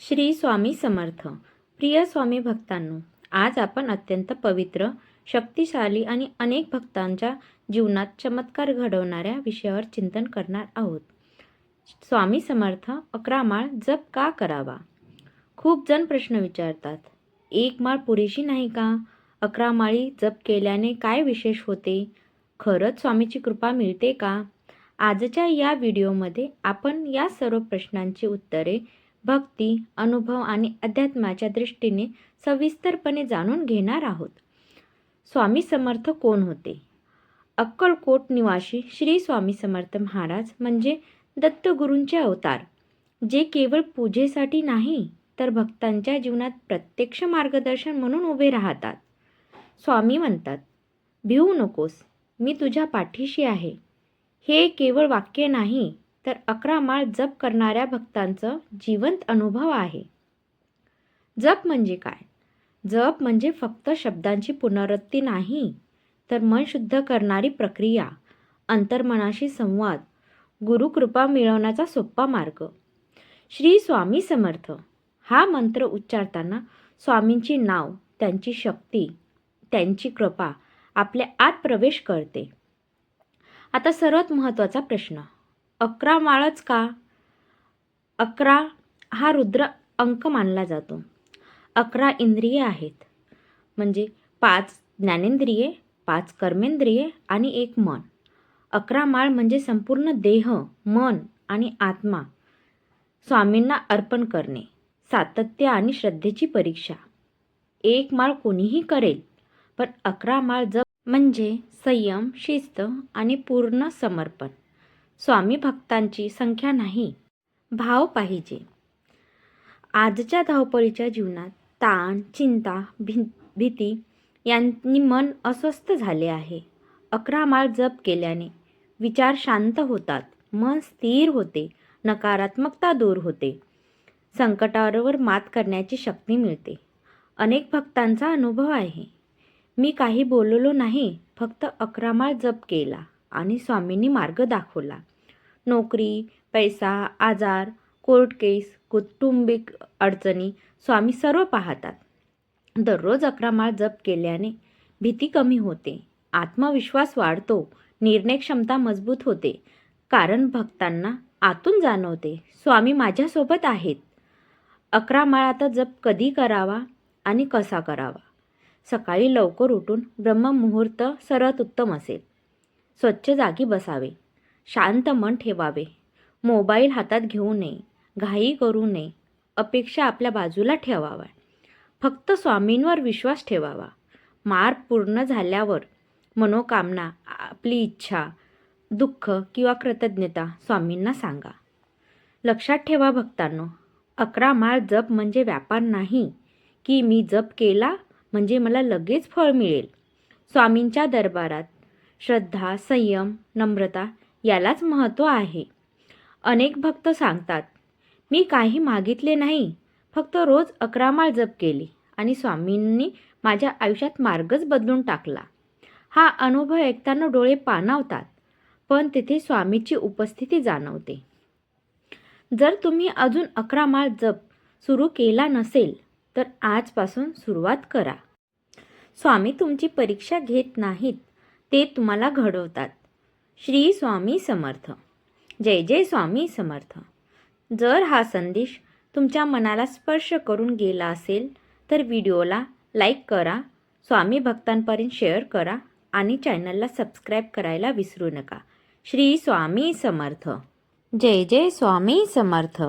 श्री स्वामी समर्थ. प्रिय स्वामी भक्तांनो आज आपण अत्यंत पवित्र शक्तिशाली आणि अनेक भक्तांच्या जीवनात चमत्कार घडवणाऱ्या विषयावर चिंतन करणार आहोत. स्वामी समर्थ अकरा माळ जप का करावा? खूप जण प्रश्न विचारतात एक माळ पुरेशी नाही का? अकरा माळी जप केल्याने काय विशेष होते? खरंच स्वामीची कृपा मिळते का? आजच्या या व्हिडिओमध्ये आपण या सर्व प्रश्नांची उत्तरे भक्ती अनुभव आणि अध्यात्माच्या दृष्टीने सविस्तरपणे जाणून घेणार आहोत. स्वामी समर्थ कोण होते? अक्कलकोट निवासी श्री स्वामी समर्थ महाराज म्हणजे दत्तगुरूंचे अवतार. जे केवळ पूजेसाठी नाही तर भक्तांच्या जीवनात प्रत्यक्ष मार्गदर्शन म्हणून उभे राहतात. स्वामी म्हणतात भिवू नकोस मी तुझ्या पाठीशी आहे. हे केवळ वाक्य नाही तर अकरा माळ जप करणाऱ्या भक्तांचं जिवंत अनुभव आहे. जप म्हणजे काय? जप म्हणजे फक्त शब्दांची पुनरावृत्ती नाही तर मन शुद्ध करणारी प्रक्रिया अंतर्मनाशी संवाद गुरुकृपा मिळवण्याचा सोपा मार्ग. श्री स्वामी समर्थ. हा मंत्र उच्चारताना स्वामींची नाव त्यांची शक्ती त्यांची कृपा आपल्या आत प्रवेश करते. आता सर्वात महत्त्वाचा प्रश्न. अकरा माळच का? अकरा हा रुद्र अंक मानला जातो. अकरा इंद्रिये आहेत. म्हणजे पाच ज्ञानेंद्रिये पाच कर्मेंद्रिये आणि एक मन. अकरा माळ म्हणजे संपूर्ण देह मन आणि आत्मा. स्वामींना अर्पण करणे सातत्य आणि श्रद्धेची परीक्षा. एक माळ कोणीही करेल पण अकरा माळ जप म्हणजे संयम शिस्त आणि पूर्ण समर्पण. स्वामी भक्तांची संख्या नाही. भाव पाहिजे. आजच्या धावपळीच्या जीवनात ताण चिंता भी भीती यांनी मन अस्वस्थ झाले आहे. अकरा माळ जप केल्याने विचार शांत होतात. मन स्थिर होते. नकारात्मकता दूर होते. संकटावर मात करण्याची शक्ती मिळते. अनेक भक्तांचा अनुभव आहे. मी काही बोललो नाही फक्त अकरा माळ जप केला. आणि स्वामींनी मार्ग दाखवला. नोकरी पैसा आजार कोर्ट केस कुटुंबिक अडचणी स्वामी सर्व पाहतात. दररोज अकरा माळ जप केल्याने भीती कमी होते. आत्मविश्वास वाढतो. निर्णय क्षमता मजबूत होते. कारण भक्तांना आतून जाणवते स्वामी माझ्यासोबत आहेत. अकरा माळाचा जप कधी करावा आणि कसा करावा? सकाळी लवकर उठून ब्रह्ममुहूर्त सर्वात उत्तम असेल. स्वच्छ जागी बसावे. शांत मन ठेवावे. मोबाईल हातात घेऊ नये. घाई करू नये. अपेक्षा आपल्या बाजूला ठेवाव्या. फक्त स्वामींवर विश्वास ठेवावा. मार्ग पूर्ण झाल्यावर मनोकामना आपली इच्छा दुःख किंवा कृतज्ञता स्वामींना सांगा. लक्षात ठेवा भक्तांनो अकरा माळ जप म्हणजे व्यापार नाही. की मी जप केला म्हणजे मला लगेच फळ मिळेल. स्वामींच्या दरबारात श्रद्धा संयम नम्रता यालाच महत्त्व आहे. अनेक भक्त सांगतात मी काही मागितले नाही फक्त रोज अकरा माळ जप केली आणि स्वामींनी माझ्या आयुष्यात मार्गच बदलून टाकला. हा अनुभव ऐकताना डोळे पाणावतात पण तिथे स्वामीची उपस्थिती जाणवते. जर तुम्ही अजून अकरा माळ जप सुरू केला नसेल तर आजपासून सुरुवात करा. स्वामी तुमची परीक्षा घेत नाहीत ते तुम्हाला घडवतात. श्री स्वामी समर्थ. जय जय स्वामी समर्थ. जर हा संदेश तुमच्या मनाला स्पर्श करून गेला असेल तर व्हिडिओला लाईक करा स्वामी भक्तांपर्यंत शेअर करा आणि चॅनलला सबस्क्राईब करायला विसरू नका. श्री स्वामी समर्थ. जय जय स्वामी समर्थ.